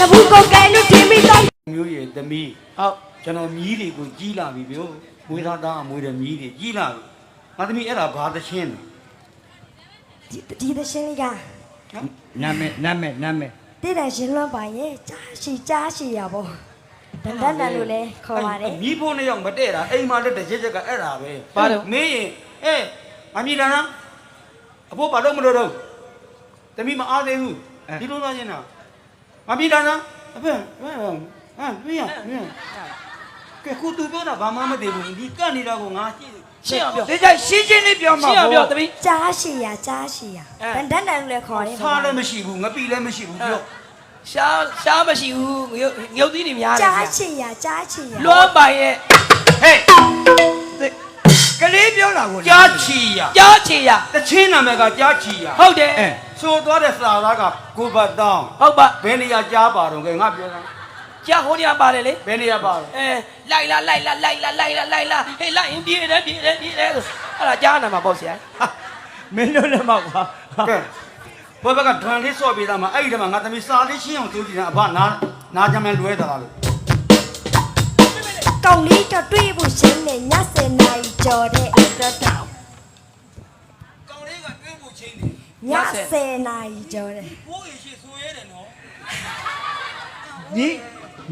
နဘူးကိုကဲလို့တင်ပြီးတော့မျိုးရဲ့သမီးဟုတ်ကျွန်တော်မြီးတွေကိုကြီးလာပြီဗျို့မွေးသားသားအမွေးတဲ့မြီးတွေကြီးလာပြီငါသမီးအဲ့ဒါဘာသချင်းလဲဒီဒီသရှင်လေးကနာမည်နာမည်နာမည်တည်တယ်ရှင်လွန်ပါရဲ့ကြားရှိကြားရှိရပါတန်တန်တန်လို့လဲခေါ်ပါတယ်မြီးဖို့နှစ်ယောက်မတည့်တာအိမ်မှာတက်တစ်ချက်ချက်ကအဲ့ဒါပဲပါတော့မင်းရင်အေးမမြည်တာနော်အဖိုးဘာလို့မလို့တော့သမီးမအားသေးဘူးဒီလိုသားချင်းတာ မမြည်တာနော်အဖေဟမ်ဟမ်ပြရပြရကဲခုသူပြောတာဘာမှမသိဘူးဒီကတ်နေတာကိုငါကြည့်ရှင်းအောင်ပြောဒီကြရှင်းရှင်းလေးပြောမှာရှင်းအောင်ပြောသမီး ကြားရှိရကြားရှိရတန်တန်တန်လို့လဲခေါ်တယ်စားလည်းမရှိဘူးငပိလည်းမရှိဘူးပြောရှားရှားမရှိဘူးငုတ်ငုတ်သီးတွေများတယ်ကြားဗျာရှိရကြားရှိရလွမ်းပိုင်ရဲ့ဟေးကလေးပြောတာကိုကြားချီရကြားချေရ တချင်းနာမည်ကကြားချီရဟုတ်တယ်အဲ ဆိုသွားတဲ့စာသားကကိုဘတ်တောင်းဟုတ်ပါဘယ်နေရာကြားပါတော့ကဲငါပြောတာကြားဟိုနေရာပါတယ်လေဘယ်နေရာပါတော့အဲလိုက်လာလိုက်လာလိုက်လာလိုက်လာလိုက်လာဟေးလိုက်ရင်ပြေးတယ်ပြေးတယ်ပြေးတယ်ဆိုအဲ့ဒါကြားနာမှာပေါ့ဆရာဟာမင်းတို့လည်းမဟုတ်ပါကဲဘောဘကဒွန်လေးစော့ပေးတာမှာအဲ့ဒီတည်းမှာငါသမီးစာလေးရှင်းအောင်သူကြည့်တာအဘနာနာကြမယ်လွဲတာလားလို့ကောင်းလေးကတွေးဖို့ရှင်နေညစင်နိုင်ကြော်တဲ့အတွက်တောင်ကောင်းလေးကတွေးဖို့ချင်းတယ် ညစင်နိုင်ကြော်တဲ့ဘိုးရရှိဆိုရဲတယ်နော်ညီ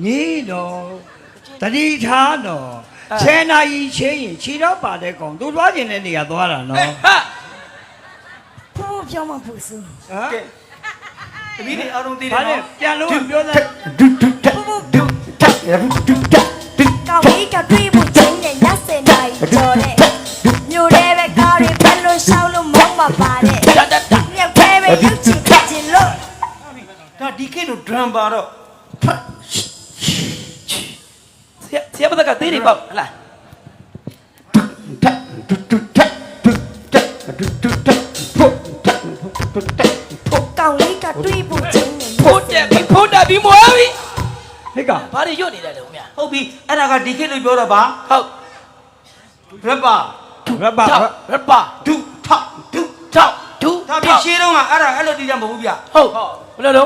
ညီတော့တတိထားတော့ဆယ်နာရီချင်းရင်ခြေတော့ပါတဲ့ကောင်သူသွားကျင်တဲ့နေရာသွားတာနော်ဟာဖူးပြောမှဖူးစုဟမ်ကဲတမီးတွေအားလုံးသိတယ်ဘာလဲနော်ပြန်လို့ပြောသားဒုဒုတက်ဒုတက်ရဘူးဒုတက်ဒုကောင်းလေးကတွေးဖို့ချင်းနေညစင်နိုင်ကြော်တဲ့မြို့ထဲပဲကားတွေဖက်လို့ရှောင်းလို့မောင်းမပါတဲ့ ခေတ်လို့ဒရမ်ပါတော့ဖတ်ဆရာဆရာဘက်ကသေးတယ်ပေါ့ဟလားတက်ဒုဒုတက်ဒုတက်ဒုဒုတက်ဖို့တက်ဒုတက်ဖို့ကောင်းလေးကတွေးဖို့ချင်းနေဖိုးတက်ပြီးဖိုးတက်ပြီးမွားပြီဟဲ့ကောင်ဘာတွေရွတ်နေတယ်လဲဦးမြဟုတ်ပြီအဲ့ဒါကဒီခေတ်လို့ပြောတော့ပါဟုတ်ရပါရပါထောက်ရပါဒုထဒုထောက်ဒူဒါပြရှင်းတော့ကအဲ့ဒါအဲ့လိုတည်ကြမဟုတ်ဘူးဗျဟုတ်ဘယ်လိုလု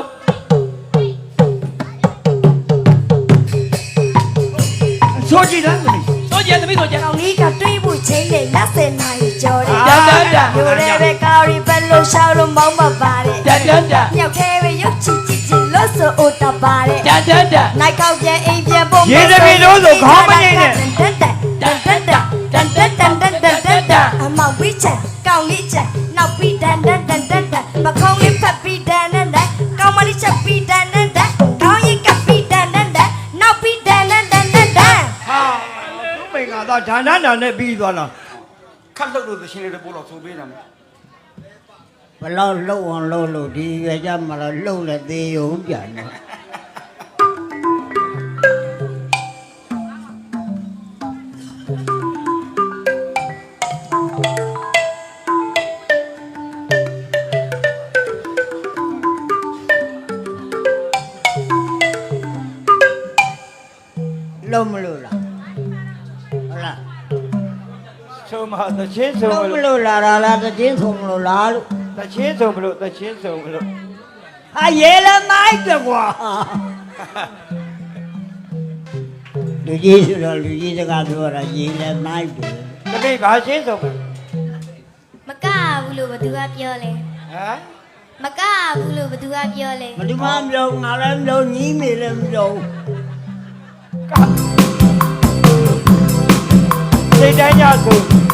ပ်ဆိုကြည့်လားသမီးဆိုကြသမီးဆိုကြကောင်းလေးကတွေးဖို့ချင်းနေညစင်နိုင်ကြော်တဲ့တက်တက်တက်မြို့ထဲပဲကားတွေဖက်လို့ရှောင်းလို့မောင်းမပါတဲ့တက်တက်တက်မြောက်ထဲပဲရုပ်ချင်ချင်ချင်လို့ဆိုအိုတာပါတဲ့တက်တက်တက်လိုက်ကောက်ပြန်အိမ်ပြန်ဖို့ရေသမီးတို့ဆိုခေါင်းမငိမ့်နဲ့ တ သူမိန်ကတော့ဒါနနာနဲ့ပြီးသွားလားခတ်လို့လို့သရှင်လေးတွေပို့တော့ဆိုပေးတယ်ဘလောက်လှုပ်အောင်လှုပ်လို့ဒီရွယ်ကြမှာတော့လှုပ်လက်သေးရုံပြန်တ ဆုံးမတချင်းဆုံးလုံးမမလို့လို့လာတာလားတချင်းဆုံးမလို့လားလို့တချင်းဆုံးမလို့တချင်းဆုံးမလို့ဟာရဲလည်းမိုက်တယ်ကွာလူကြီးဆိုတော့လူကြီးစကားပြောတာရဲလည်းမိုက်တယ်တမိတ်ဘာချင်းဆုံးမလဲမကဘူးလို့ဘသူကပြောလဲဟမ်မကဘူးလို့ဘသူကပြောလဲမဒီမှမပြောငါလည်းမပြောညီးမေလည်းမပြောစိတ်တိုင်းကြ ဆုံးမ